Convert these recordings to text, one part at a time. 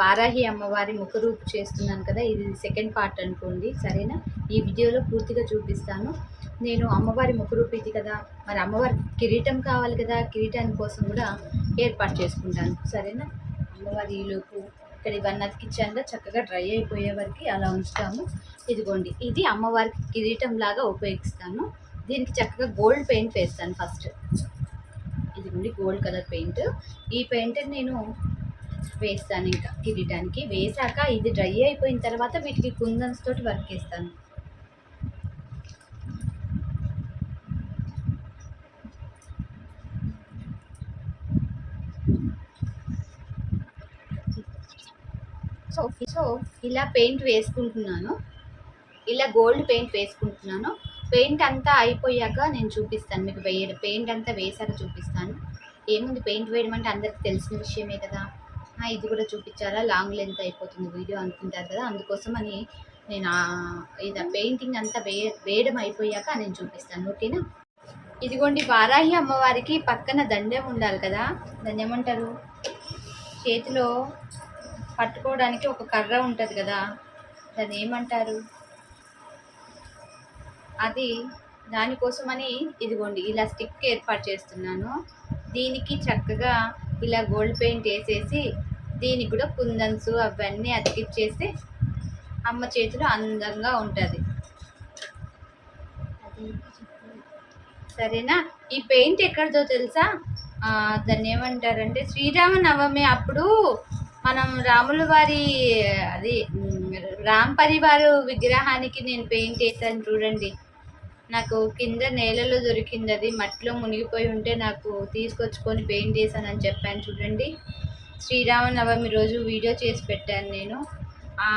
వారాహి అమ్మవారి ముఖరూపు చేస్తున్నాను కదా ఇది సెకండ్ పార్ట్ అనుకోండి సరేనా? ఈ వీడియోలో పూర్తిగా చూపిస్తాను. నేను అమ్మవారి ముఖరూపు ఇది కదా మరి అమ్మవారి కిరీటం కావాలి కదా కిరీటాని కోసం కూడా ఏర్పాటు చేసుకుంటాను సరేనా? అమ్మవారి ఈలోపు ఇక్కడ ఇవన్నీ అతికిచ్చాక చక్కగా డ్రై అయిపోయే వరకు అలా ఉంచుతాము. ఇదిగోండి ఇది అమ్మవారికి కిరీటం లాగా ఉపయోగిస్తాను. దీనికి చక్కగా గోల్డ్ పెయింట్ వేస్తాను ఫస్ట్. ఇదిగోండి గోల్డ్ కలర్ పెయింట్. ఈ పెయింట్ నేను వేస్తాను ఇంకా కిరీటానికి వేసాక ఇది డ్రై అయిపోయిన తర్వాత వీటికి కుందన్స్ తోటి వర్క్ వేస్తాను సో సో ఇలా పెయింట్ వేసుకుంటున్నాను. ఇలా గోల్డ్ పెయింట్ వేసుకుంటున్నాను. పెయింట్ అంతా అయిపోయాక నేను చూపిస్తాను మీకు వేయడం. పెయింట్ అంతా వేసాక చూపిస్తాను. ఏముంది పెయింట్ వేయడం అంటే అందరికి తెలిసిన విషయమే కదా. ఇది కూడా చూపించాలా? లాంగ్ లెంత్ అయిపోతుంది వీడియో అనుకుంటారు కదా అందుకోసం అని నేను ఇది పెయింటింగ్ అంతా వే వేయడం అయిపోయాక నేను చూపిస్తాను ఓకేనా? ఇదిగోండి వారాహి అమ్మవారికి పక్కన దండెం ఉండాలి కదా దాన్ని ఏమంటారు? చేతిలో పట్టుకోవడానికి ఒక కర్ర ఉంటుంది కదా దాన్ని ఏమంటారు? అది దానికోసమని ఇదిగోండి ఇలా స్టిక్ ఏర్పాటు చేస్తున్నాను దీనికి చక్కగా ఇలా గోల్డ్ పెయింట్ వేసేసి దీనికి కూడా కుందన్స్ అవన్నీ అతికిచ్చేస్తే అమ్మ చేతిలో అందంగా ఉంటుంది. సరేనా? ఈ పెయింట్ ఎక్కడిదో తెలుసా? దాన్ని ఏమంటారంటే శ్రీరామ నవమి అప్పుడు మనం రాముల వారి అది రామ్ పరివారు విగ్రహానికి నేను పెయింట్ వేసాను చూడండి. నాకు కింద నేలలో దొరికింది అది. మట్టిలో మునిగిపోయి ఉంటే నాకు తీసుకొచ్చుకొని పెయింట్ చేశానని చెప్పాను చూడండి. శ్రీరామనవమి రోజు వీడియో చేసి పెట్టాను నేను. ఆ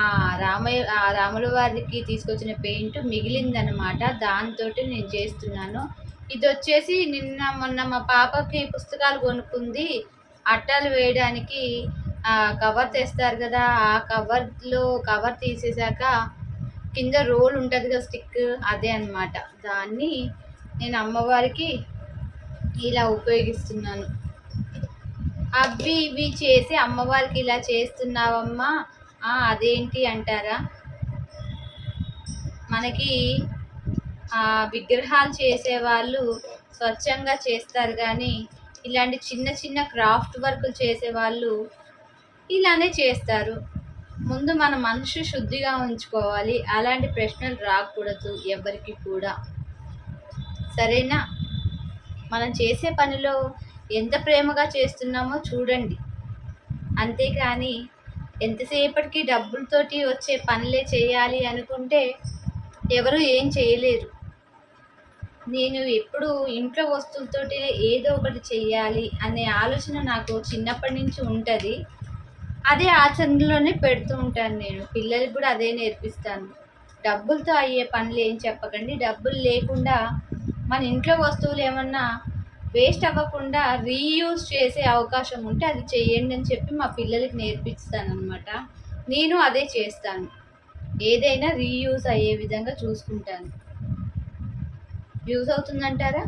రామయ్య ఆ రాముల వారికి తీసుకొచ్చిన పెయింట్ మిగిలిందనమాట దాంతో నేను చేస్తున్నాను. ఇది వచ్చేసి నిన్న మొన్న మా పాపకి పుస్తకాలు కొనుక్కుంది. అట్టాలు వేయడానికి కవర్ తెస్తారు కదా. ఆ కవర్లో కవర్ తీసేసాక కింద రోల్ ఉంటుంది కదా స్టిక్ అదే అన్నమాట. దాన్ని నేను అమ్మవారికి ఇలా ఉపయోగిస్తున్నాను. అవి ఇవి చేసి అమ్మవారికి ఇలా చేస్తున్నావమ్మా. అదేంటి అంటారా? మనకి విగ్రహాలు చేసేవాళ్ళు స్వచ్ఛంగా చేస్తారు కానీ ఇలాంటి చిన్న చిన్న క్రాఫ్ట్ వర్క్లు చేసేవాళ్ళు ఇలానే చేస్తారు. ముందు మన మనసు శుద్ధిగా ఉంచుకోవాలి. అలాంటి ప్రశ్నలు రాకూడదు ఎవరికి కూడా. సరేనా? మనం చేసే పనిలో ఎంత ప్రేమగా చేస్తున్నామో చూడండి. అంతేకాని ఎంతసేపటికి డబ్బులతోటి వచ్చే పనులే చేయాలి అనుకుంటే ఎవరు ఏం చేయలేరు. నేను ఎప్పుడు ఇంట్లో వస్తువులతోటి ఏదో ఒకటి చేయాలి అనే ఆలోచన నాకు చిన్నప్పటి నుంచి ఉంటుంది. అదే ఆచరణలోనే పెడుతూ ఉంటాను నేను. పిల్లలకి కూడా అదే నేర్పిస్తాను డబ్బులతో అయ్యే పనులు ఏం చెప్పకండి. డబ్బులు లేకుండా మన ఇంట్లో వస్తువులు ఏమన్నా వేస్ట్ అవ్వకుండా రీయూజ్ చేసే అవకాశం ఉంటే అది చేయండి అని చెప్పి మా పిల్లలకి నేర్పిస్తాను అనమాట నేను అదే చేస్తాను. ఏదైనా రీయూజ్ అయ్యే విధంగా చూసుకుంటాను. యూజ్ అవుతుందంటారా?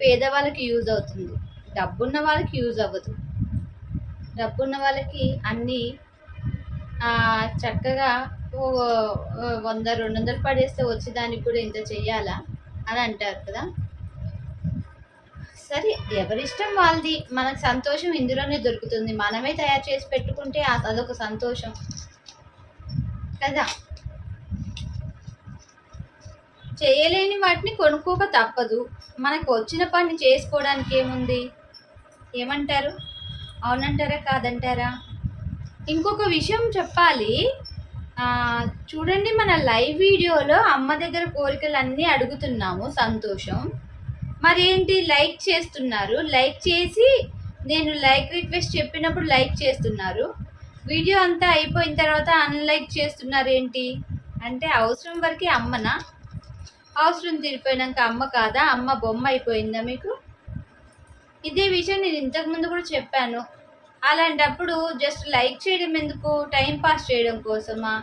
పేదవాళ్ళకి యూజ్ అవుతుంది. డబ్బున్న వాళ్ళకి యూజ్ అవ్వదు. డబ్బున్న వాళ్ళకి అన్నీ చక్కగా వంద రెండు వందలు పడేస్తే వచ్చి దానికి కూడా ఇంత చెయ్యాలా? అని అంటారు కదా. సరే ఎవరిష్టం వాళ్ళది? మనకు సంతోషం ఇందులోనే దొరుకుతుంది. మనమే తయారు చేసి పెట్టుకుంటే అదొక సంతోషం. కదా? చేయలేని వాటిని కొనుక్కోక తప్పదు. మనకు వచ్చిన పని చేసుకోవడానికి ఏముంది? ఏమంటారు? అవునంటారా? కాదంటారా? ఇంకొక విషయం చెప్పాలి. చూడండి మన లైవ్ వీడియోలో అమ్మ దగ్గర కోరికలు అన్నీ అడుగుతున్నాము. సంతోషం. మరి ఏంటి లైక్ చేస్తున్నారు. లైక్ చేసి నేను లైక్ రిక్వెస్ట్ చెప్పినప్పుడు లైక్ చేస్తున్నారు. వీడియో అంతా అయిపోయిన తర్వాత అన్లైక్ చేస్తున్నారు ఏంటి అంటే అవసరం వరకే అమ్మనా? అవసరం తీరిపోయినాక అమ్మ కాదా? అమ్మ బొమ్మ అయిపోయిందా మీకు? ఇదే విషయం నేను ఇంతకుముందు కూడా చెప్పాను. అలాంటప్పుడు జస్ట్ లైక్ చేయడం ఎందుకు? టైం పాస్ చేయడం కోసమా?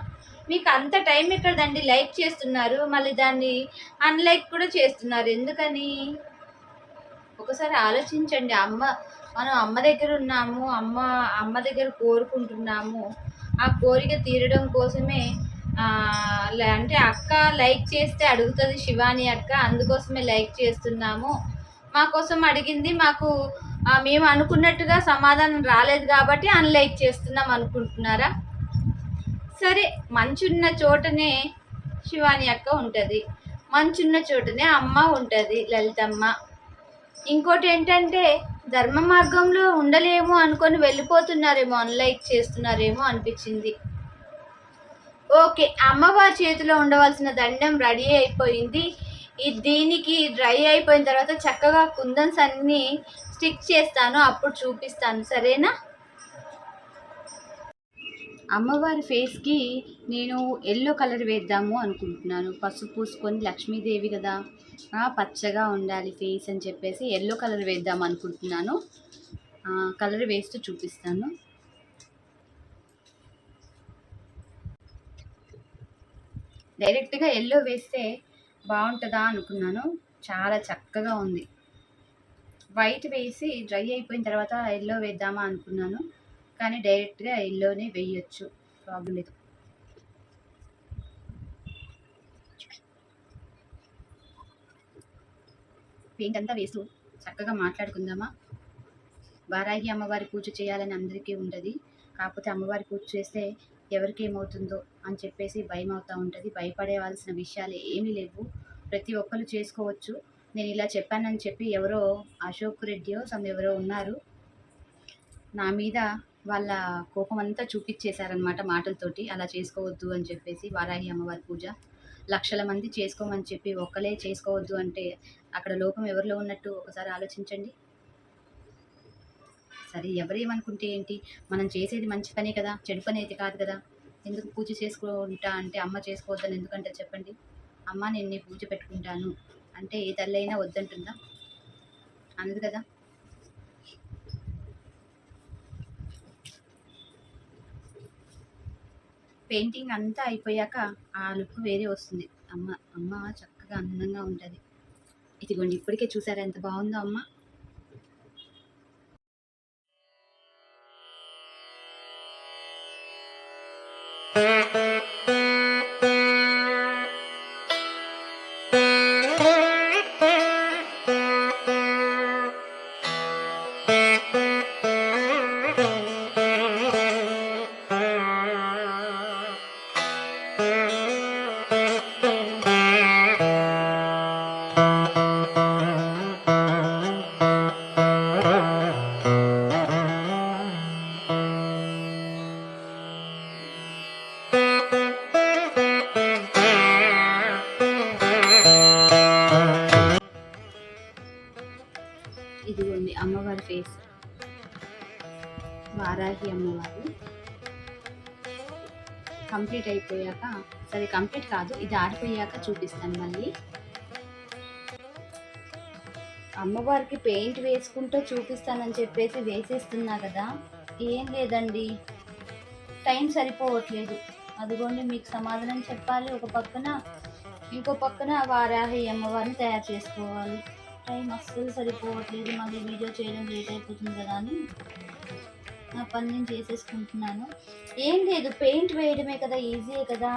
మీకు అంత టైం ఎక్కడదండి? లైక్ చేస్తున్నారు. మళ్ళీ దాన్ని అన్లైక్ కూడా చేస్తున్నారు. ఎందుకని? ఒకసారి ఆలోచించండి. అమ్మ మనం అమ్మ దగ్గర ఉన్నాము. అమ్మ అమ్మ దగ్గర కోరుకుంటున్నాము. ఆ కోరిక తీరడం కోసమే అంటే అక్క లైక్ చేస్తే అడుగుతుంది శివాని అక్క. అందుకోసమే లైక్ చేస్తున్నాము. మా కోసం అడిగింది మాకు మేము అనుకున్నట్టుగా సమాధానం రాలేదు కాబట్టి అన్లైక్ చేస్తున్నాం అనుకుంటున్నారా? సరే మంచున్న చోటనే శివాని అక్క ఉంటుంది. మంచున్న చోటనే అమ్మ ఉంటుంది లలితమ్మ. ఇంకోటి ఏంటంటే ధర్మ మార్గంలో ఉండలేము అనుకొని వెళ్ళిపోతున్నారేమో అన్లైక్ చేస్తున్నారేమో అనిపించింది. ఓకే అమ్మవారి చేతిలో ఉండవలసిన దండం రెడీ అయిపోయింది. ఈ దీనికి డ్రై అయిపోయిన తర్వాత చక్కగా కుందన్స్ అన్నీ స్టిక్ చేస్తాను అప్పుడు చూపిస్తాను. సరేనా? అమ్మవారి ఫేస్కి నేను ఎల్లో కలర్ వేద్దాము అనుకుంటున్నాను. పసుపు పూసుకొని లక్ష్మీదేవి కదా పచ్చగా ఉండాలి ఫేస్ అని చెప్పేసి ఎల్లో కలర్ వేద్దాం అనుకుంటున్నాను. కలర్ వేస్తూ చూపిస్తాను. డైరెక్ట్గా ఎల్లో వేస్తే బాగుంటుందా అనుకున్నాను. చాలా చక్కగా ఉంది. వైట్ వేసి డ్రై అయిపోయిన తర్వాత ఎల్లో వేద్దామా అనుకున్నాను. కానీ డైరెక్ట్గా ఎల్లోనే వేయచ్చు. ప్రాబ్లం లేదు. పెయింట్ అంతా వేస్తూ చక్కగా మాట్లాడుకుందామా? వారాహి అమ్మవారి పూజ చేయాలని అందరికీ ఉంటుంది కాకపోతే అమ్మవారి పూజ చేస్తే ఎవరికి ఏమవుతుందో అని చెప్పేసి భయం అవుతూ ఉంటుంది. భయపడేవాల్సిన విషయాలు ఏమీ లేవు. ప్రతి ఒక్కరు చేసుకోవచ్చు. నేను ఇలా చెప్పానని చెప్పి ఎవరో అశోక్ రెడ్డియో సమ్ ఎవరో ఉన్నారు. నా మీద వాళ్ళ కోపం అంతా చూపించేశారనమాట మాటలతోటి. అలా చేసుకోవద్దు అని చెప్పేసి వారాహి అమ్మవారి పూజ. లక్షల మంది చేసుకోమని చెప్పి ఒక్కలే చేసుకోవద్దు అంటే అక్కడ లోపం ఎవరిలో ఉన్నట్టు ఒకసారి ఆలోచించండి. సరే ఎవరేమనుకుంటే ఏంటి? మనం చేసేది మంచి పనే కదా చెడు పని అయితే కాదు కదా. ఎందుకు పూజ చేసుకుంటా అంటే అమ్మ చేసుకోవద్దని ఎందుకంటే చెప్పండి? అమ్మ నేను నీ పూజ పెట్టుకుంటాను. అంటే ఏ తల్లి అయినా వద్దంటుందా? అనదు కదా. పెయింటింగ్ అంతా అయిపోయాక ఆ లుక్ వేరే వస్తుంది. అమ్మ అమ్మ చక్కగా అందంగా ఉంటుంది. ఇదిగోండి ఇప్పటికే చూసారా ఎంత బాగుందో అమ్మ? ఇదిగోండి ఇది కంప్లీట్ కాదు ఇది ఆరిపోయాక చూపిస్తాను మళ్ళీ. అమ్మవారికి పెయింట్ వేసుకుంటూ చూపిస్తానని చెప్పేసి వేసేస్తున్నా కదా ఏం లేదండి. టైం సరిపోవట్లేదు. అదిగోండి మీకు సమాధానం చెప్పాలి. ఒక పక్కన ఇంకో పక్కన వారాహి అమ్మవారిని తయారు చేసుకోవాలి. టైం అస్సలు సరిపోవట్లేదు. మళ్ళీ వీడియో చేయడం లేట్ అయిపోతుంది కదా అని నా పని నేను చేసేసుకుంటున్నాను. ఏం లేదు పెయింట్ వేయడమే కదా ఈజీయే కదా.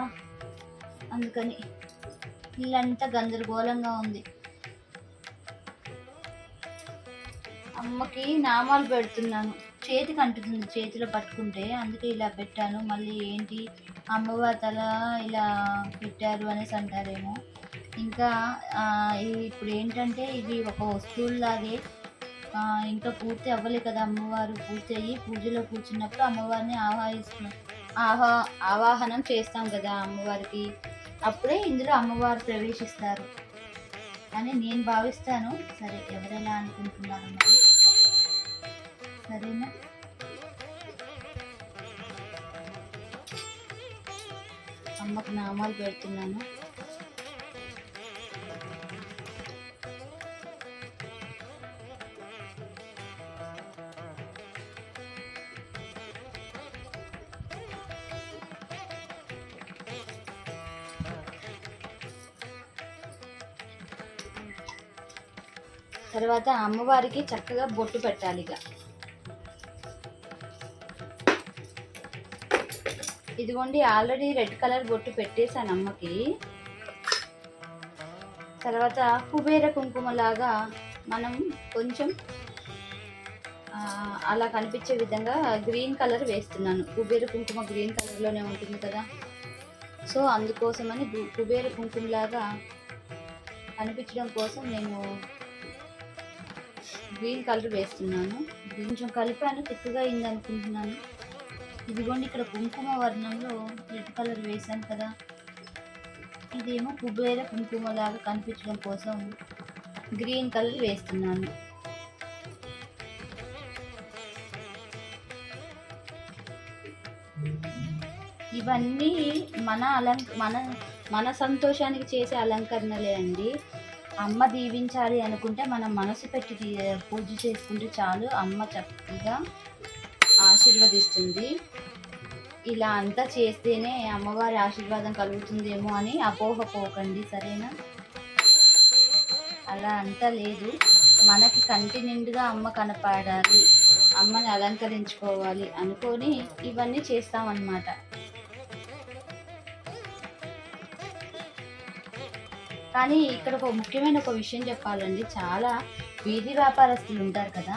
అందుకని ఇల్లంతా గందరగోళంగా ఉంది. అమ్మకి నామాలు పెడుతున్నాను. చేతికి అంటుతుంది చేతిలో పట్టుకుంటే. అందుకే ఇలా పెట్టాను. మళ్ళీ ఏంటి? అమ్మవారి తల ఇలా పెట్టారు అనేసి అంటారేమో. ఇంకా ఇప్పుడు ఏంటంటే ఇది ఒక వస్తువులాగే ఇంకా పూర్తి అవ్వలే కదా అమ్మవారు. పూర్తి అయ్యి పూజలో కూర్చున్నప్పుడు అమ్మవారిని ఆవాహిస్తున్నాం. ఆహా ఆవాహనం చేస్తాం కదా అమ్మవారికి. అప్పుడే ఇందులో అమ్మవారు ప్రవేశిస్తారు. అని నేను భావిస్తాను. సరే ఎవరెలా అనుకుంటున్నారు మరి? సరేనా? అమ్మకు నామాలు పెడుతున్నాను. తర్వాత అమ్మవారికి చక్కగా బొట్టు పెట్టాలి ఇక. ఇదిగోండి ఆల్రెడీ రెడ్ కలర్ బొట్టు పెట్టేశాను అమ్మకి. తర్వాత కుబేర కుంకుమలాగా మనం కొంచెం అలా కనిపించే విధంగా గ్రీన్ కలర్ వేస్తున్నాను. కుబేర కుంకుమ గ్రీన్ కలర్లోనే ఉంటుంది కదా. సో అందుకోసమని కుబేర కుంకుమలాగా కనిపించడం కోసం నేను గ్రీన్ కలర్ వేస్తున్నాను. కొంచెం కలిపాను తిక్కుగా అయింది అనుకుంటున్నాను. ఇదిగోండి ఇక్కడ కుంకుమ వర్ణంలో రెడ్ కలర్ వేసాను కదా. ఇదేమో కుబేర కుంకుమ లాగా కనిపించడం కోసం గ్రీన్ కలర్ వేస్తున్నాను. ఇవన్నీ మన అలంక మన మన సంతోషానికి చేసే అలంకరణలే అండి. అమ్మ దీవించాలి అనుకుంటే మనం మనసు పెట్టి పూజ చేసుకుంటే చాలు. అమ్మ చక్కగా ఆశీర్వదిస్తుంది. ఇలా అంతా చేస్తేనే అమ్మవారి ఆశీర్వాదం కలుగుతుందేమో అని అపోహ పోకండి సరేనా? అలా అంతా లేదు. మనకి కంటి నిండుగా అమ్మ కనపడాలి. అమ్మని అలంకరించుకోవాలి అనుకొని ఇవన్నీ చేస్తామన్నమాట. కానీ ఇక్కడ ఒక ముఖ్యమైన ఒక విషయం చెప్పాలండి. చాలా వీధి వ్యాపారస్తులు ఉంటారు కదా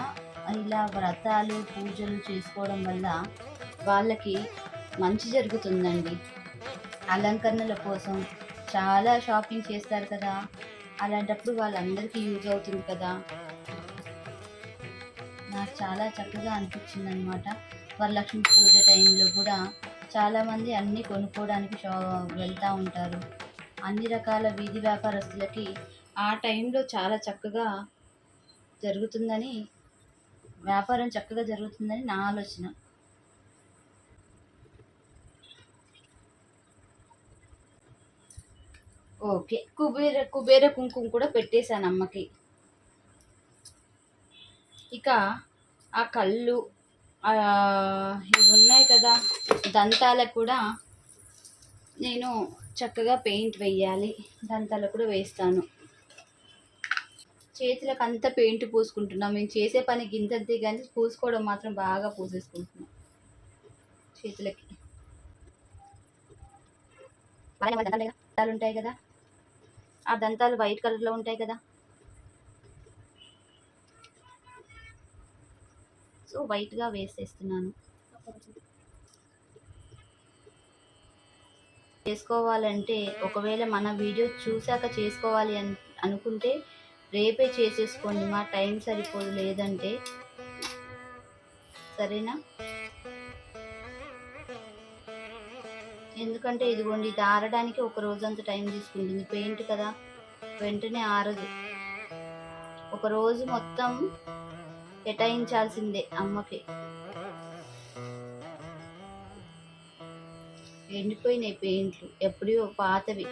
ఇలా వ్రతాలు పూజలు చేసుకోవడం వల్ల వాళ్ళకి మంచి జరుగుతుందండి. అలంకరణల కోసం చాలా షాపింగ్ చేస్తారు కదా అలాంటప్పుడు వాళ్ళందరికీ యూజ్ అవుతుంది కదా. నాకు చాలా చక్కగా అనిపించింది అనమాట వరలక్ష్మి పూజ టైంలో కూడా చాలామంది అన్నీ కొనుక్కోవడానికి షా వెళ్తూ ఉంటారు. అన్ని రకాల వీధి వ్యాపారస్తులకి ఆ టైంలో చాలా చక్కగా జరుగుతుందని వ్యాపారం చక్కగా జరుగుతుందని నా ఆలోచన. ఓకే. కుబేర కుబేర కుంకుమ కూడా పెట్టేశాను అమ్మకి. ఇక ఆ కళ్ళు ఇవి ఉన్నాయి కదా దంతాలకు కూడా నేను చక్కగా పెయింట్ వేయాలి దంతాలు కూడా వేస్తాను. చేతులకు అంతా పెయింట్ పూసుకుంటున్నాం. మేము చేసే పని గింతద్ది కానీ పూసుకోవడం మాత్రం బాగా పూసేసుకుంటున్నాం. చేతులకి. దంతాలు ఉంటాయి కదా? ఆ దంతాలు వైట్ కలర్లో ఉంటాయి కదా? సో వైట్గా వేసేస్తున్నాను. చేసుకోవాలంటే ఒకవేళ మన వీడియో చూశాక చేసుకోవాలి అని అనుకుంటే రేపే చేసేసుకోండి. మా టైం సరిపోదు లేదంటే. సరేనా? ఎందుకంటే ఇదిగోండి ఇది ఆరడానికి ఒక రోజంత టైం తీసుకుంటుంది. పెయింట్ కదా? వెంటనే ఆరదు. ఒక రోజు మొత్తం కేటాయించాల్సిందే అమ్మకి. ఎండిపోయినాయి పెయింట్లు ఎప్పుడో పాతవి.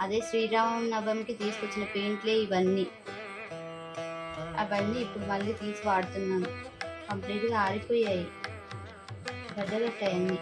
అదే శ్రీరామ నవమికి తీసుకొచ్చిన పెయింట్లే ఇవన్నీ. అవన్నీ ఇప్పుడు మళ్ళీ తీసి వాడుతున్నాను. కంప్లీట్గా ఆరిపోయాయి. గడ్డగట్టాయి అన్నీ.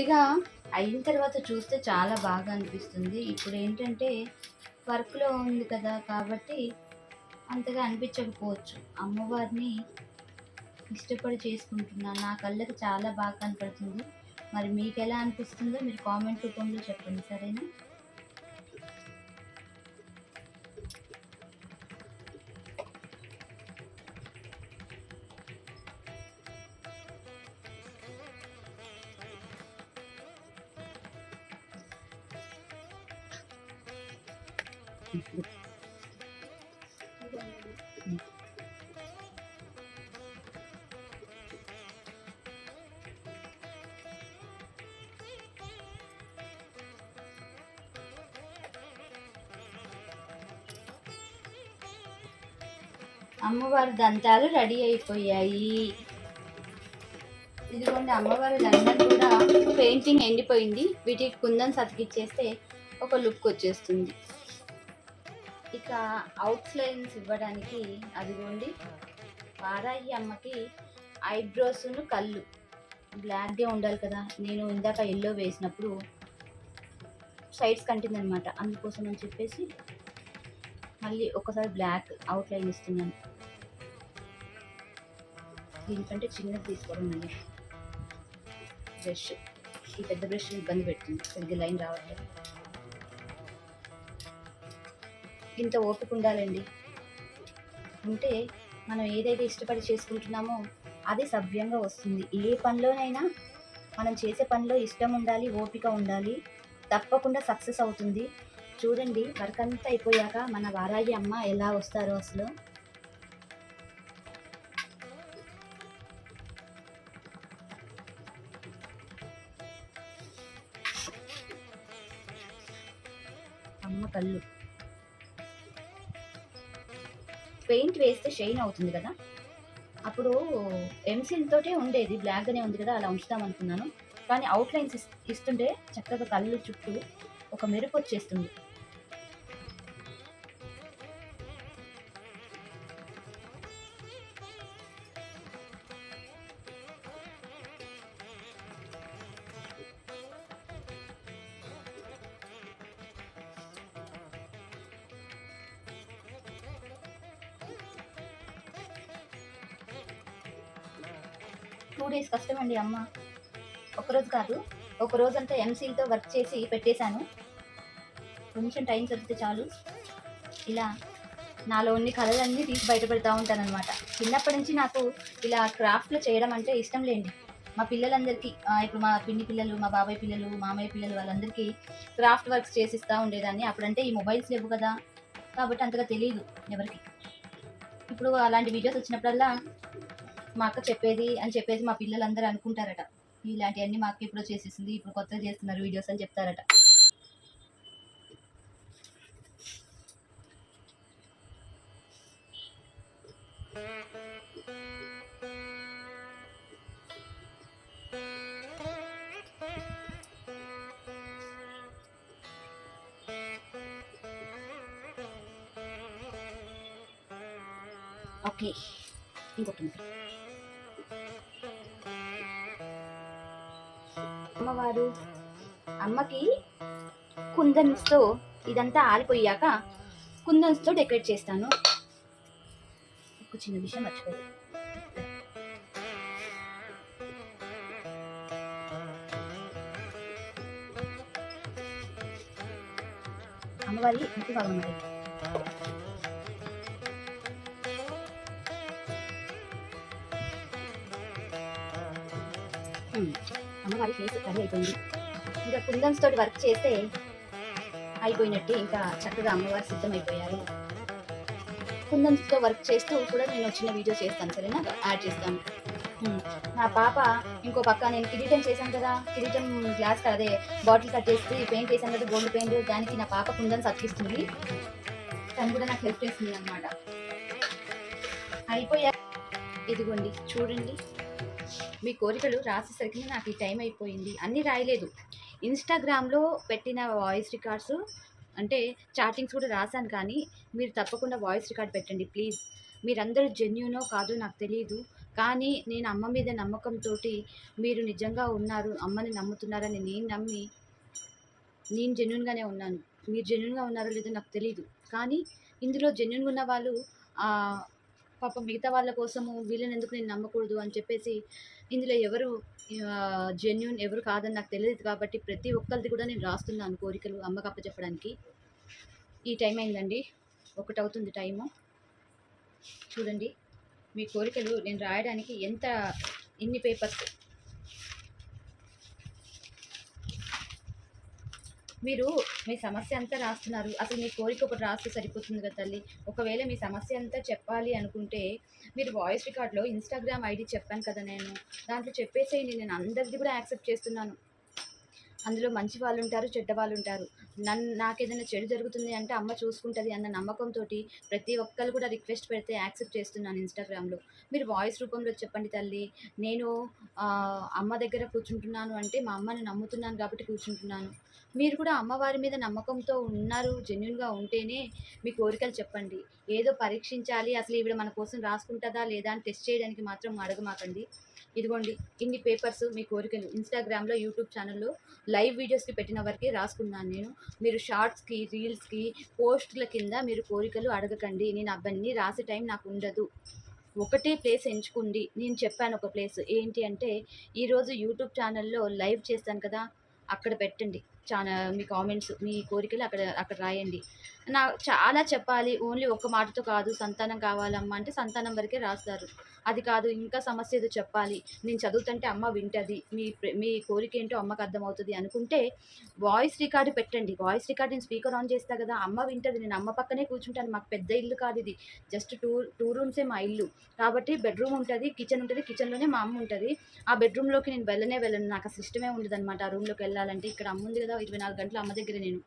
పూర్తిగా అయిన తర్వాత చూస్తే చాలా బాగా అనిపిస్తుంది. ఇప్పుడు ఏంటంటే వర్క్లో ఉంది కదా కాబట్టి అంతగా అనిపించకపోవచ్చు. అమ్మవారిని ఇష్టపడి చేసుకుంటున్నాను. నా కళ్ళకి చాలా బాగా కనపడుతుంది. మరి మీకు ఎలా అనిపిస్తుందో మీరు కామెంట్ రూపంలో చెప్పండి. సరేనా? అమ్మవారి దంతాలు రెడీ అయిపోయాయి. ఇదిగోండి అమ్మవారి దండం కూడా పెయింటింగ్ ఎండిపోయింది. వీటికి కుందన్ సతికిచ్చేస్తే ఒక లుక్ వచ్చేస్తుంది. ఇక అవుట్లైన్స్ ఇవ్వడానికి అదిగోండి. వారాయి అమ్మకి ఐబ్రోస్ను కళ్ళు. బ్లాక్గా ఉండాలి కదా. నేను ఇందాక ఎల్లో వేసినప్పుడు సైడ్స్ కంటిందనమాట. అందుకోసం అని చెప్పేసి మళ్ళీ ఒకసారి బ్లాక్ అవుట్లైన్ ఇస్తున్నాను. దీనికంటే చిన్నది తీసుకోవడం మళ్ళీ బ్రష్. ఈ పెద్ద బ్రష్ ఇబ్బంది పెడుతుంది. సరిగ్గా లైన్ రావట్లేదు. ఇంత ఓపిక ఉండాలండి. ఉంటే మనం ఏదైతే ఇష్టపడి చేసుకుంటున్నామో అది సవ్యంగా వస్తుంది. ఏ పనిలోనైనా మనం చేసే పనిలో ఇష్టం ఉండాలి ఓపిక ఉండాలి తప్పకుండా సక్సెస్ అవుతుంది. చూడండి వర్క్ అంతా అయిపోయాక మన వారాయి అమ్మ ఎలా వస్తారో అసలు. అమ్మ కళ్ళు. పెయింట్ వేస్తే షైన్ అవుతుంది కదా? అప్పుడు ఎంసిల్ తోటే ఉండేది బ్లాక్గానే ఉంది కదా అలా ఉంచుదాం అనుకున్నాను. కానీ అవుట్లైన్స్ ఇస్తుంటే చక్కగా కళ్ళు చుట్టూ ఒక మెరుపు వచ్చేస్తుంది. డేస్ అమ్మ. ఒకరోజు కాదు ఒక రోజంతా ఎంసీలతో వర్క్ చేసి పెట్టేశాను. కొంచెం టైం సరిగితే చాలు. ఇలా నాలో ఉన్న కళలన్నీ తీసి బయటపెడతా ఉంటానన్నమాట. చిన్నప్పటి నుంచి నాకు ఇలా క్రాఫ్ట్లు చేయడం అంటే ఇష్టం లేండి. మా పిల్లలందరికీ ఇప్పుడు మా పిన్ని పిల్లలు మా బాబాయ్ పిల్లలు మామయ్య పిల్లలు వాళ్ళందరికీ క్రాఫ్ట్ వర్క్స్ చేసిస్తూ ఉండేదాన్ని. అప్పుడంటే ఈ మొబైల్స్ లేవు కదా. కాబట్టి అంతగా తెలియదు ఎవరికి. ఇప్పుడు అలాంటి వీడియోస్ వచ్చినప్పుడల్లా మా అక్క చెప్పేది అని చెప్పేసి మా పిల్లలందరూ అనుకుంటారట. ఇలాంటివన్నీ మా అక్క ఇప్పుడు చేసేసింది ఇప్పుడు కొత్తగా చేస్తున్నారు వీడియోస్ అని చెప్తారట. ఓకే ఇంకొకటి. ఉంది. అమ్మకి కుందన్స్తో ఇదంతా ఆరిపోయాక కుందన్స్తో డెకరేట్ చేస్తాను. ఒక చిన్న విషయం మర్చిపోయి అమ్మవారి ఇంటి బాగున్నారు అమ్మవారి కర్రీ అయిపోయింది. ఇంకా కుందన్స్ తోటి వర్క్ చేస్తే అయిపోయినట్టే ఇంకా చక్కగా అమ్మవారు సిద్ధమైపోయారు. కుందన్స్తో వర్క్ చేస్తూ కూడా నేను వచ్చిన చిన్న వీడియో చేస్తాను సరేనా? యాడ్ చేస్తాను. నా పాప ఇంకో పక్క నేను కిరీటం చేశాను కదా కిరీటం గ్లాస్ అదే బాటిల్ కట్ చేసి పెయింట్ వేసాను కదా గోల్డ్ పెయింట్ దానికి నా పాప కుందన్స్ అతికిస్తుంది తను కూడా నాకు హెల్ప్ చేస్తుంది అనమాట అయిపోయా? ఇదిగోండి చూడండి. మీ కోరికలు రాసేసరికి నాకు ఈ టైం అయిపోయింది. అన్నీ రాయలేదు. ఇన్స్టాగ్రామ్లో పెట్టిన వాయిస్ రికార్డ్స్ అంటే చాటింగ్స్ కూడా రాశాను కానీ మీరు తప్పకుండా వాయిస్ రికార్డ్ పెట్టండి ప్లీజ్. మీరందరూ జెన్యునో కాదో నాకు తెలియదు కానీ నేను అమ్మ మీద నమ్మకంతో మీరు నిజంగా ఉన్నారు అమ్మని నమ్ముతున్నారని నేను నమ్మి నేను జెన్యున్గానే ఉన్నాను. మీరు జెన్యున్గా ఉన్నారో లేదో నాకు తెలియదు కానీ ఇందులో జెన్యున్గా ఉన్న వాళ్ళు పాపం మిగతా వాళ్ళ కోసము వీళ్ళని ఎందుకు నేను నమ్మకూడదు అని చెప్పేసి ఇందులో ఎవరు జెన్యున్ ఎవరు కాదని నాకు తెలియదు కాబట్టి ప్రతి ఒక్కరిది కూడా నేను రాస్తున్నాను కోరికలు అమ్మకప్ప చెప్పడానికి. ఈ టైం అయిందండి. ఒకటి అవుతుంది టైము. చూడండి మీ కోరికలు నేను రాయడానికి ఎంత ఇన్ని పేపర్స్ మీరు మీ సమస్య అంతా రాస్తున్నారు. అసలు మీ కోరిక ఒకటి రాస్తే సరిపోతుంది కదా తల్లి. ఒకవేళ మీ సమస్య అంతా చెప్పాలి అనుకుంటే మీరు వాయిస్ రికార్డ్లో ఇన్స్టాగ్రామ్ ఐడి చెప్పాను కదా నేను. దాంట్లో చెప్పేసేయండి. నేను అందరిది కూడా యాక్సెప్ట్ చేస్తున్నాను. అందులో మంచి వాళ్ళు ఉంటారు చెడ్డ వాళ్ళు ఉంటారు నన్ను నాకు ఏదైనా చెడు జరుగుతుంది అంటే అమ్మ చూసుకుంటుంది అన్న నమ్మకంతో ప్రతి ఒక్కరు కూడా రిక్వెస్ట్ పెడితే యాక్సెప్ట్ చేస్తున్నాను ఇన్స్టాగ్రామ్లో. మీరు వాయిస్ రూపంలో చెప్పండి తల్లి. నేను అమ్మ దగ్గర కూర్చుంటున్నాను అంటే మా అమ్మని నమ్ముతున్నాను కాబట్టి కూర్చుంటున్నాను. మీరు కూడా అమ్మవారి మీద నమ్మకంతో ఉన్నారు జెన్యున్గా ఉంటేనే మీ కోరికలు చెప్పండి. ఏదో పరీక్షించాలి అసలు ఈవిడ మన కోసం రాసుకుంటుందా లేదా అని టెస్ట్ చేయడానికి మాత్రం అడగమాకండి. ఇదిగోండి ఇన్ని పేపర్స్ మీ కోరికలు. ఇన్స్టాగ్రామ్లో యూట్యూబ్ ఛానల్లో లైవ్ వీడియోస్కి పెట్టిన వరకే రాసుకున్నాను నేను. మీరు షార్ట్స్కి రీల్స్కి పోస్టుల కింద మీరు కోరికలు అడగకండి. నేను అవన్నీ రాసే టైం నాకు ఉండదు. ఒకటే ప్లేస్ ఎంచుకోండి నేను చెప్పాను ఒక ప్లేస్. ఏంటి అంటే ఈరోజు యూట్యూబ్ ఛానల్లో లైవ్ చేస్తాను కదా అక్కడ పెట్టండి. చాలా మీ కామెంట్స్ మీ కోరికలు అక్కడ అక్కడ రాయండి. నా చాలా చెప్పాలి ఓన్లీ ఒక్క మాటతో కాదు సంతానం కావాలమ్మా అంటే సంతానం వరకే రాస్తారు. అది కాదు ఇంకా సమస్య ఏదో చెప్పాలి. నేను చదువుతుంటే అమ్మ వింటది. మీ మీ కోరిక ఏంటో అమ్మకు అర్థమవుతుంది అనుకుంటే వాయిస్ రికార్డు పెట్టండి. వాయిస్ రికార్డు నేను స్పీకర్ ఆన్ చేస్తా కదా అమ్మ వింటది. నేను అమ్మ పక్కనే కూర్చుంటాను. మాకు పెద్ద ఇల్లు కాదు ఇది. జస్ట్ టూ టూ రూమ్సే మా ఇల్లు. కాబట్టి బెడ్రూమ్ ఉంటుంది కిచెన్ ఉంటుంది. కిచెన్లోనే మా అమ్మ ఉంటుంది. ఆ బెడ్రూమ్లోకి నేను వెళ్ళనే వెళ్ళను. నాకు అసలు ఇష్టమే ఉండదు అనమాట ఆ రూమ్లోకి వెళ్ళాలంటే. ఇక్కడ అమ్మ ఉంది కదా ఇరవై నాలుగు గంటలు అమ్మ దగ్గర నేను.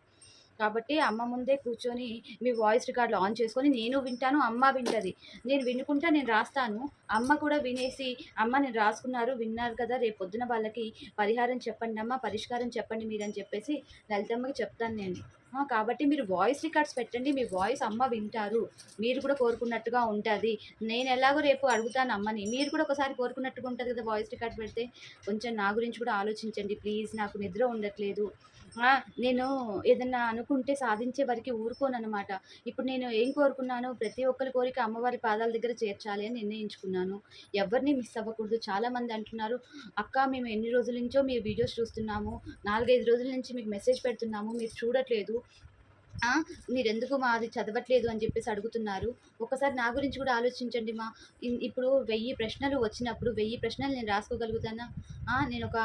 కాబట్టి అమ్మ ముందే కూర్చొని మీ వాయిస్ రికార్డులు ఆన్ చేసుకొని నేను వింటాను అమ్మ వింటది. నేను వినుకుంటా నేను రాస్తాను. అమ్మ కూడా వినేసి అమ్మ నేను రాసుకున్నారు విన్నారు కదా రేపు పొద్దున వాళ్ళకి పరిహారం చెప్పండి అమ్మ పరిష్కారం చెప్పండి మీరని చెప్పేసి లలితమ్మకి చెప్తాను నేను. కాబట్టి మీరు వాయిస్ రికార్డ్స్ పెట్టండి మీ వాయిస్ అమ్మ వింటారు. మీరు కూడా కోరుకున్నట్టుగా ఉంటుంది. నేను ఎలాగో రేపు అడుగుతాను అమ్మని. మీరు కూడా ఒకసారి కోరుకున్నట్టుగా ఉంటుంది కదా వాయిస్ రికార్డ్ పెడితే. కొంచెం నా గురించి కూడా ఆలోచించండి. ప్లీజ్ నాకు నిద్ర ఉండట్లేదు. నేను ఏదన్నా అనుకుంటే సాధించే వరకు ఊరుకోను అనమాట ఇప్పుడు నేను ఏం కోరుకున్నాను ప్రతి ఒక్కరి కోరిక అమ్మవారి పాదాల దగ్గర చేర్చాలి అని నిర్ణయించుకున్నాను. ఎవరిని మిస్ అవ్వకూడదు. చాలామంది అంటున్నారు అక్క మేము ఎన్ని రోజుల నుంచో మీ వీడియోస్ చూస్తున్నాము. నాలుగైదు రోజుల నుంచి మీకు మెసేజ్ పెడుతున్నాము. మీరు చూడట్లేదు. మీరెందుకు మాది చదవట్లేదు అని చెప్పేసి అడుగుతున్నారు. ఒకసారి నా గురించి కూడా ఆలోచించండి మా. ఇప్పుడు వెయ్యి ప్రశ్నలు వచ్చినప్పుడు వెయ్యి ప్రశ్నలు నేను రాసుకోగలుగుతానా? నేను ఒక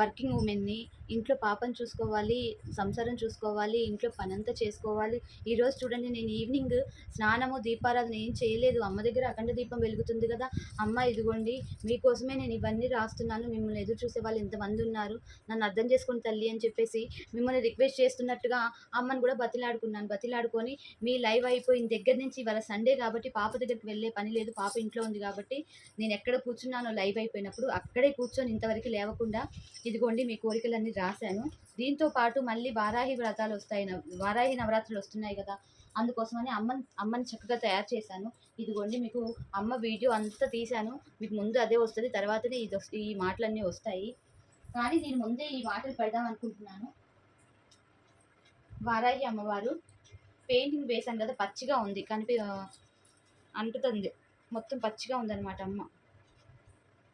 వర్కింగ్ ఉమెన్ని ఇంట్లో పాపను చూసుకోవాలి సంసారం చూసుకోవాలి ఇంట్లో పనంతా చేసుకోవాలి. ఈరోజు చూడండి నేను ఈవినింగ్ స్నానము దీపారాధన ఏం చేయలేదు. అమ్మ దగ్గర అఖండ దీపం వెలుగుతుంది కదా. అమ్మ ఇదిగోండి మీకోసమే నేను ఇవన్నీ రాస్తున్నాను. మిమ్మల్ని ఎదురు చూసే వాళ్ళు ఎంతమంది ఉన్నారు? నన్ను అర్థం చేసుకుని తల్లి అని చెప్పేసి మిమ్మల్ని రిక్వెస్ట్ చేస్తున్నట్టుగా అమ్మని కూడా బతిలాడుకున్నాను. బతిలాడుకొని మీ లైవ్ అయిపోయిన దగ్గర నుంచి ఇవాళ సండే కాబట్టి పాప దగ్గరికి వెళ్ళే పని లేదు. పాప ఇంట్లో ఉంది కాబట్టి నేను ఎక్కడ కూర్చున్నానో లైవ్ అయిపోయినప్పుడు అక్కడే కూర్చొని ఇంతవరకు లేవకుండా ఇదిగోండి మీ కోరికలన్నీ రాశాను. దీంతో పాటు మళ్ళీ వారాహి వ్రతాలు వస్తాయి నవ- వారాహి నవరాత్రులు వస్తున్నాయి కదా. అందుకోసమని అమ్మ అమ్మని చక్కగా తయారు చేశాను. ఇదిగోండి మీకు అమ్మ వీడియో అంతా తీశాను. మీకు ముందు అదే వస్తుంది తర్వాతనే ఇది ఈ మాటలన్నీ వస్తాయి. కానీ నేను ముందే ఈ మాటలు పెడదాం అనుకుంటున్నాను. వారాహి అమ్మవారు పెయింటింగ్ వేసాను కదా పచ్చిగా ఉంది. కనిపి అంటుతుంది. మొత్తం పచ్చిగా ఉందన్నమాట అమ్మ.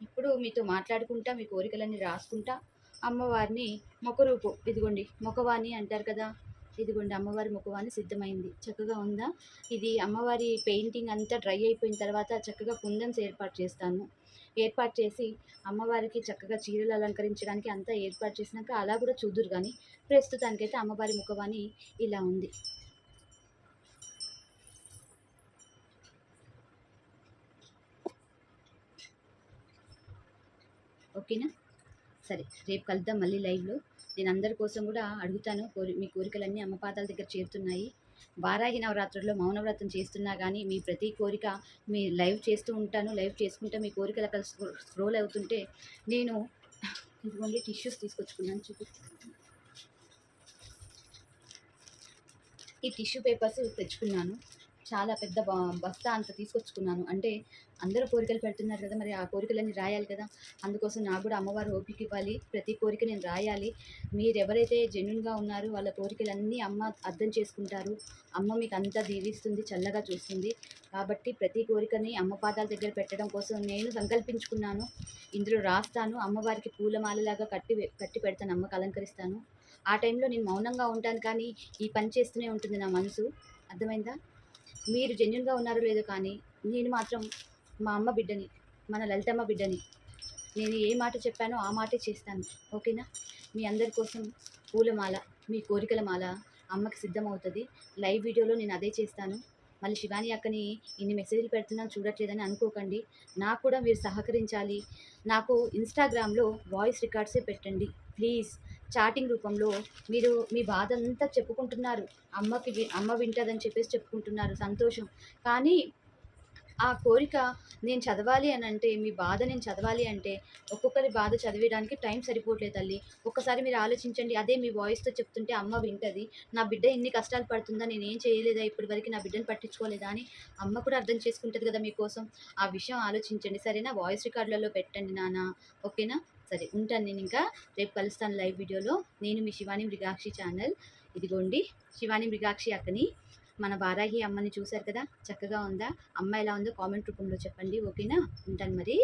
ఇప్పుడు మీతో మాట్లాడుకుంటా మీ కోరికలన్నీ రాసుకుంటా అమ్మవారిని ముఖరూపు ఇదిగోండి మొఖవాణి అంటారు కదా ఇదిగోండి అమ్మవారి ముఖవాణి సిద్ధమైంది. చక్కగా ఉందా? ఇది అమ్మవారి పెయింటింగ్ అంతా డ్రై అయిపోయిన తర్వాత చక్కగా కుందన్స్ ఏర్పాటు చేస్తాను. ఏర్పాటు చేసి అమ్మవారికి చక్కగా చీరలు అలంకరించడానికి అంతా ఏర్పాటు చేసినాక అలా కూడా చూదురు కానీ ప్రస్తుతానికైతే అమ్మవారి ముఖవాణి ఇలా ఉంది. ఓకేనా? సరే రేపు కలుద్దాం మళ్ళీ లైవ్లో. నేను అందరి కోసం కూడా అడుగుతాను కోరి మీ కోరికలన్నీ అమ్మ పాదాల దగ్గర చేరుతున్నాయి. వారాహి నవరాత్రుల్లో మౌనవ్రతం చేస్తున్నా కానీ మీ ప్రతి కోరిక మీ లైవ్ చేస్తూ ఉంటాను లైవ్ చేసుకుంటే మీ కోరికలు అక్కడ స్క్రోల్ అవుతుంటే నేను ఇదిగోండి టిష్యూస్ తీసుకొచ్చుకున్నాను చూపిస్తాను ఈ టిష్యూ పేపర్స్ తెచ్చుకున్నాను. చాలా పెద్ద బ- బస్తా అంత తీసుకొచ్చుకున్నాను. అంటే అందరూ కోరికలు పెడుతున్నారు కదా మరి ఆ కోరికలన్నీ రాయాలి కదా. అందుకోసం నాకు కూడా అమ్మవారు ఓపిక ఇవ్వాలి. ప్రతి కోరిక నేను రాయాలి. మీరు ఎవరైతే జెన్యున్గా ఉన్నారో వాళ్ళ కోరికలన్నీ అమ్మ అర్థం చేసుకుంటారు. అమ్మ మీకు అంతా దీవిస్తుంది చల్లగా చూస్తుంది. కాబట్టి ప్రతి కోరికని అమ్మ పాదాల దగ్గర పెట్టడం కోసం నేను సంకల్పించుకున్నాను. ఇందులో రాస్తాను. అమ్మవారికి పూలమాలలాగా కట్టి కట్టి పెడతాను అమ్మకు అలంకరిస్తాను. ఆ టైంలో నేను మౌనంగా ఉంటాను కానీ ఈ పని చేస్తూనే ఉంటుంది నా మనసు. అర్థమైందా? మీరు జెన్యున్గా ఉన్నారో లేదో కానీ నేను మాత్రం మా అమ్మ బిడ్డని మన లలితమ్మ బిడ్డని నేను ఏ మాట చెప్పానో ఆ మాటే చేస్తాను. ఓకేనా? మీ అందరి కోసం పూలమాల మీ కోరికల మాల అమ్మకి సిద్ధమవుతుంది. లైవ్ వీడియోలో నేను అదే చేస్తాను. మళ్ళీ శివాని అక్కని ఇన్ని మెసేజ్లు పెడుతున్నాను చూడట్లేదని అనుకోకండి. నాకు కూడా మీరు సహకరించాలి. నాకు ఇన్స్టాగ్రామ్లో వాయిస్ రికార్డ్సే పెట్టండి. ప్లీజ్ చాటింగ్ రూపంలో మీరు మీ బాధ అంతా చెప్పుకుంటున్నారు. అమ్మకి అమ్మ వింటుందని చెప్పేసి చెప్పుకుంటున్నారు. సంతోషం. కానీ ఆ కోరిక నేను చదవాలి అని అంటే మీ బాధ నేను చదవాలి అంటే ఒక్కొక్కరి బాధ చదివేయడానికి టైం సరిపోవట్లేదు తల్లి. ఒక్కసారి మీరు ఆలోచించండి. అదే మీ వాయిస్తో చెప్తుంటే అమ్మ వింటది. నా బిడ్డ ఎన్ని కష్టాలు పడుతుందా? నేను ఏం చేయలేదా? ఇప్పటి వరకు నా బిడ్డను పట్టించుకోలేదా? అని అమ్మ కూడా అర్థం చేసుకుంటుంది కదా మీకోసం. ఆ విషయం ఆలోచించండి. సరేనా? వాయిస్ రికార్డులలో పెట్టండి నాన్న ఓకేనా? సరే ఉంటాను నేను ఇంకా. రేపు కలుస్తాను లైవ్ వీడియోలో. నేను మీ శివాని మృగాక్షి ఛానల్. ఇదిగోండి శివాని మృగాక్షి అక్కని మన వారాహి అమ్మని చూశారు కదా చక్కగా ఉందా? అమ్మ ఎలా ఉందో కామెంట్ రూపంలో చెప్పండి ఓకేనా? ఉంటాను మరి.